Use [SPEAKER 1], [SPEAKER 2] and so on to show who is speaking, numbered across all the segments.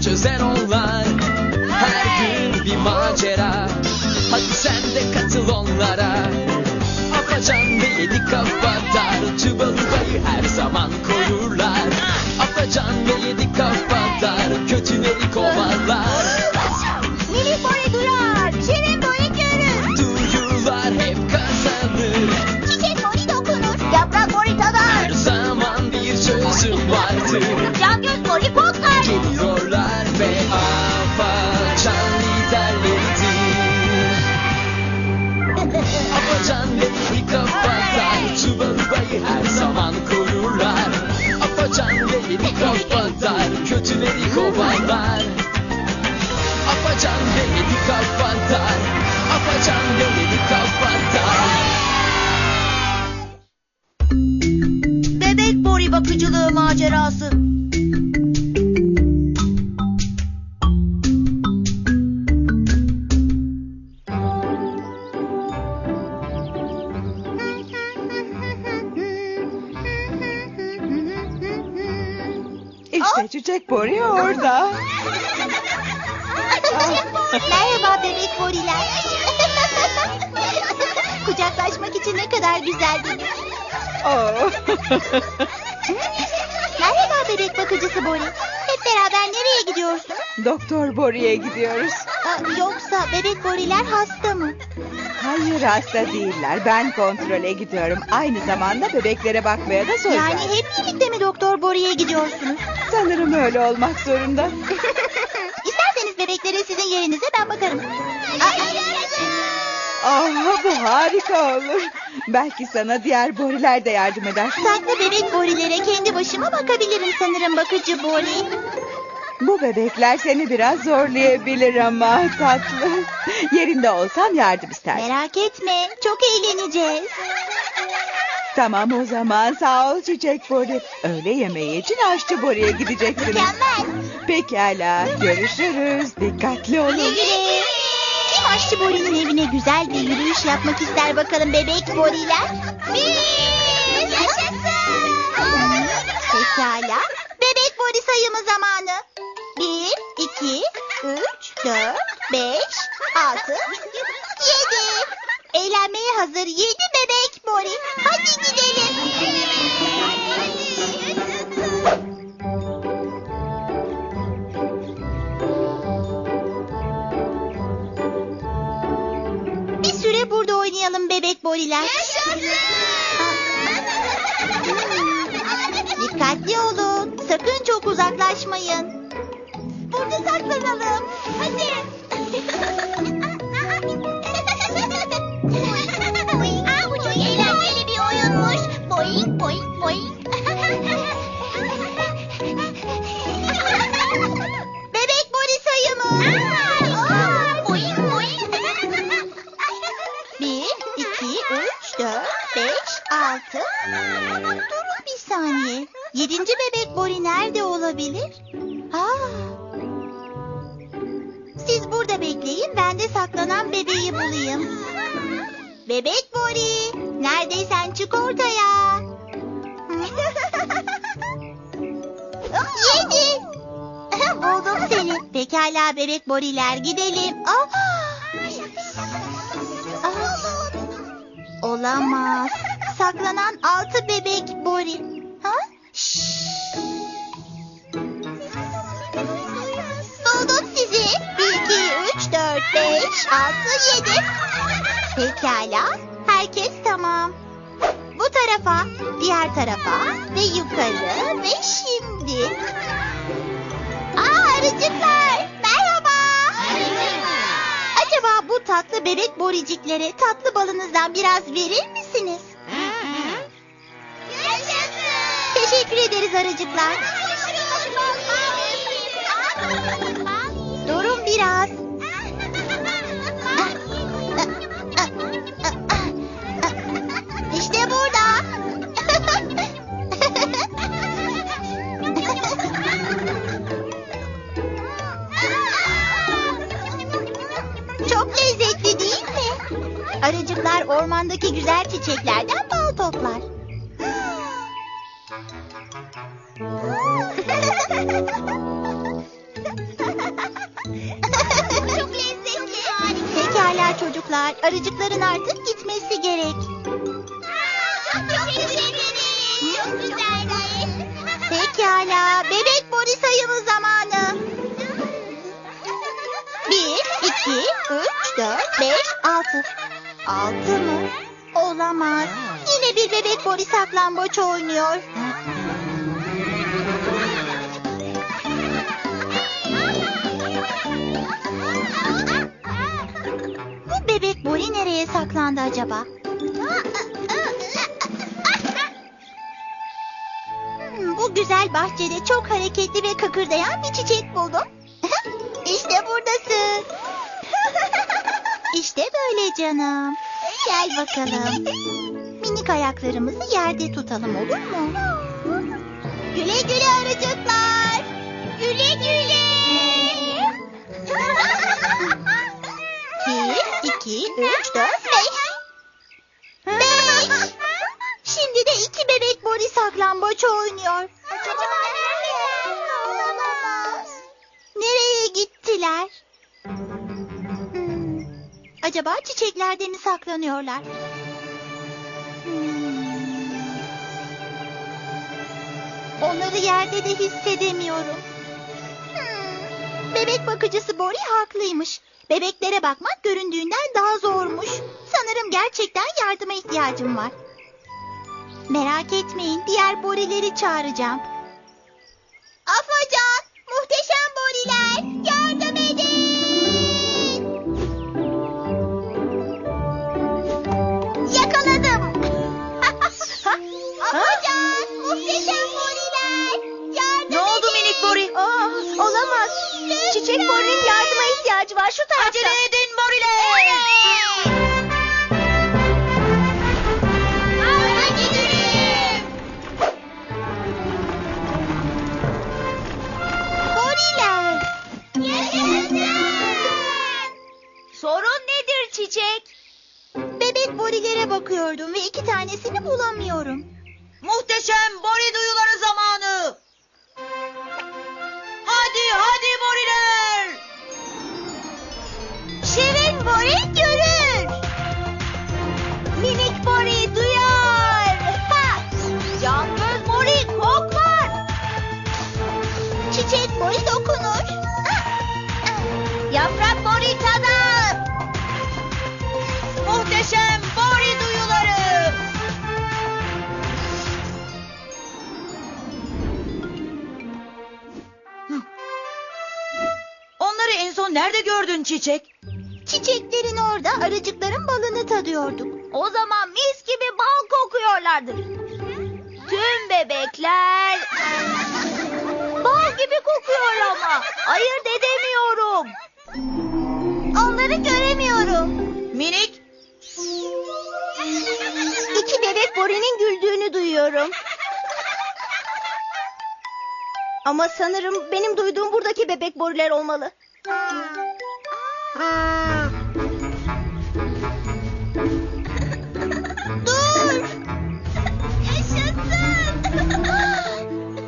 [SPEAKER 1] çözer onlar. Her gün bir macera. Hadi sen de katıl onlara. Afacan ve yedi kafadar Çubalıbayı her zaman korurlar. Afacan ve yedi kafadar Kötüleri kovarlar Çubalıbayı her zaman korurlar. Afacan ve yedi kafadar Kötüleri kovarlar. Afacan ve yedi kafadar Afacan ve yedi kafadar
[SPEAKER 2] Bebek bori bakıcılığı macerası.
[SPEAKER 3] Çiçek Bori orada.
[SPEAKER 2] Merhaba bebek boriler. Kucaklaşmak için ne kadar güzel değil mi?
[SPEAKER 3] Oh.
[SPEAKER 2] Merhaba bebek bakıcısı Bori. Hep beraber nereye gidiyorsun?
[SPEAKER 3] Doktor Bori'ye gidiyoruz.
[SPEAKER 2] Aa, Yoksa bebek boriler hasta mı?
[SPEAKER 3] Hayır hasta değiller. Ben kontrole gidiyorum. Aynı zamanda bebeklere bakmaya da söz
[SPEAKER 2] Yani
[SPEAKER 3] verdim.
[SPEAKER 2] hep birlikte mi Doktor Bori'ye gidiyorsunuz?
[SPEAKER 3] Sanırım öyle olmak zorunda.
[SPEAKER 2] İsterseniz bebeklere sizin yerinize ben bakarım.
[SPEAKER 3] Ah bu harika olur. Belki sana diğer Boriler de yardım eder.
[SPEAKER 2] Saklı bebek borilere kendi başıma bakabilirim sanırım bakıcı bori.
[SPEAKER 3] Bu bebekler seni biraz zorlayabilir ama tatlı. Yerinde olsam yardım isterdim.
[SPEAKER 2] Merak etme çok eğleneceğiz.
[SPEAKER 3] Tamam o zaman sağ ol Çiçek Bori. Öğle yemeği için aşçı Bori'ye gideceksiniz.
[SPEAKER 2] Mükemmel.
[SPEAKER 3] Pekala görüşürüz. Dikkatli
[SPEAKER 2] Güle
[SPEAKER 3] olun.
[SPEAKER 2] güle. Kim aşçı Bori'nin evine güzel bir yürüyüş yapmak ister bakalım bebek Boriler? Biz! Yaşasın! Pekala. Bebek Bori sayımı zamanı. Bir, iki, üç, dört, beş, altı, yedi. Eğlenmeye hazır yedi bebek Bori. Hadi gidelim. Bir süre burada oynayalım bebek boriler. Dikkatli olun. Sakın çok uzaklaşmayın. Burada saklanalım. Hadi. Aa, bu çok eğlenceli bir oyunmuş. Boing boing boing. Bebek bori sayımı. Boing boing. Bir, iki, üç, dört, beş, altı. Durun bir saniye. Yedinci bebek Bori nerede olabilir? Aa. Bekleyin, ben de saklanan bebeği bulayım. Bebek Bori, neredeysen çık ortaya. Yedi. Buldum seni. Pekala bebek Boriler gidelim. Aa. Aa. Olamaz. Saklanan altı bebek Bori. Beş, altı, yedi. Pekala. Herkes tamam. Bu tarafa, diğer tarafa ve yukarı ve şimdi. Aa arıcıklar. Merhaba. Acaba bu tatlı bebek boriciklere tatlı balınızdan biraz verir misiniz? Teşekkür ederiz arıcıklar. Arıcıklar ormandaki güzel çiçeklerden bal toplar. Çok lezzetli. Pekala çocuklar, arıcıkların artık gitmesi gerek. Çok teşekkür ederiz. Çok güzeldi. Pekala, bebek Boris sayımı zamanı. Bir, iki, üç, dört, beş, altı. Altı mı? Olamaz. Yine bir bebek Bori saklambaç oynuyor. Bu bebek Bori nereye saklandı acaba? Hmm, bu güzel bahçede çok hareketli ve kıkırdayan bir çiçek buldum. işte buradasın. İşte böyle canım. Gel bakalım. Minik ayaklarımızı yerde tutalım olur mu? Güle güle arıcıklar. Acaba çiçeklerde mi saklanıyorlar? Hmm. Onları yerde de hissedemiyorum. Hmm. Bebek bakıcısı Bori haklıymış. Bebeklere bakmak göründüğünden daha zormuş. Sanırım gerçekten yardıma ihtiyacım var. Merak etmeyin, diğer Borileri çağıracağım. Afacan, ihtiyacı var şu tarafta.
[SPEAKER 4] Nerede gördün çiçek?
[SPEAKER 2] Çiçeklerin orada arıcıkların balını tadıyorduk.
[SPEAKER 4] O zaman mis gibi bal kokuyorlardır. Tüm bebekler bal gibi kokuyor ama ayırt edemiyorum.
[SPEAKER 2] Onları göremiyorum.
[SPEAKER 4] Minik
[SPEAKER 2] İki bebek Bori'nin güldüğünü duyuyorum. Ama sanırım benim duyduğum buradaki bebek Boriler olmalı. Dur! Yaşasın!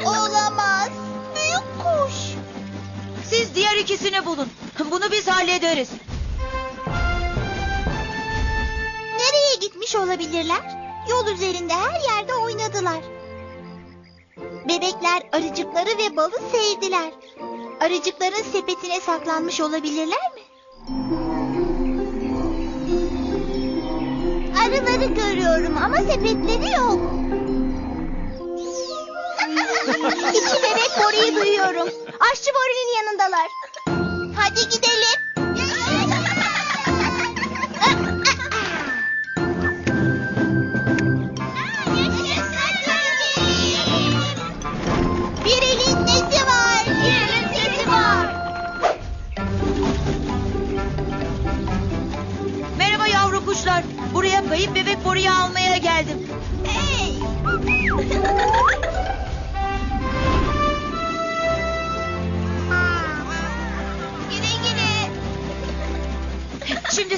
[SPEAKER 2] Olamaz. Büyük kuş.
[SPEAKER 4] siz diğer ikisini bulun. Bunu biz hallederiz.
[SPEAKER 2] Nereye gitmiş olabilirler? Yol üzerinde her yerde oynadılar. Bebekler arıcıkları ve balı sevdiler. Arıcıkların sepetine saklanmış olabilirler mi? Arıları görüyorum ama sepetleri yok. İki bebek Bori'yi duyuyorum. Aşçı Bori'nin yanındalar. Hadi gidelim.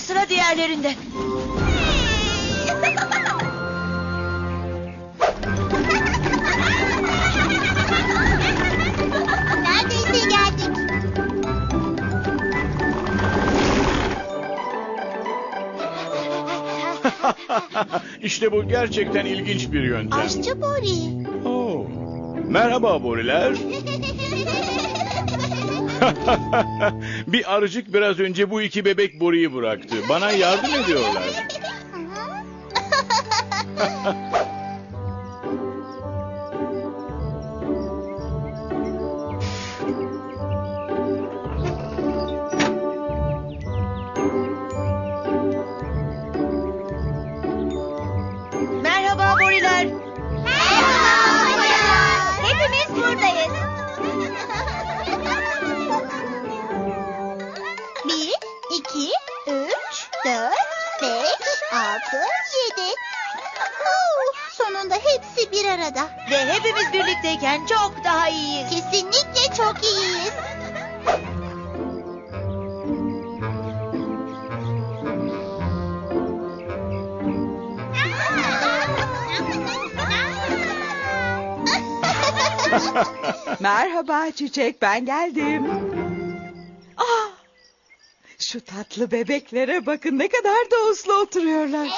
[SPEAKER 4] Sıra diğerlerinde.
[SPEAKER 2] Neredeyse geldik.
[SPEAKER 5] İşte bu gerçekten ilginç bir yöntem.
[SPEAKER 2] Aşçı Bori.
[SPEAKER 5] Oo. Merhaba Boriler. bir arıcık biraz önce bu iki bebek Bori'yi bıraktı. Bana yardım ediyorlar.
[SPEAKER 2] Sonunda hepsi bir arada.
[SPEAKER 4] Ve hepimiz birlikteyken çok daha iyiyiz.
[SPEAKER 2] Kesinlikle çok iyiyiz.
[SPEAKER 3] Merhaba çiçek ben geldim. Ah, şu tatlı bebeklere bakın ne kadar da uslu oturuyorlar.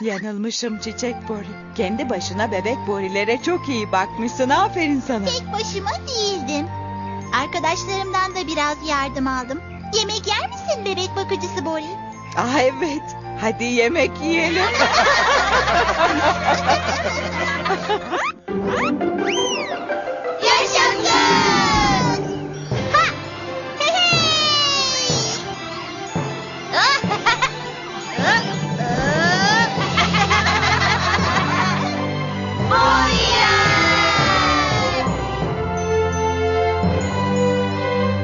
[SPEAKER 3] Yanılmışım çiçek Bori. Kendi başına bebek Borilere çok iyi bakmışsın. Aferin sana.
[SPEAKER 2] Tek başıma değildim. Arkadaşlarımdan da biraz yardım aldım. Yemek yer misin bebek bakıcısı Bori?
[SPEAKER 3] Ah evet. Hadi yemek yiyelim.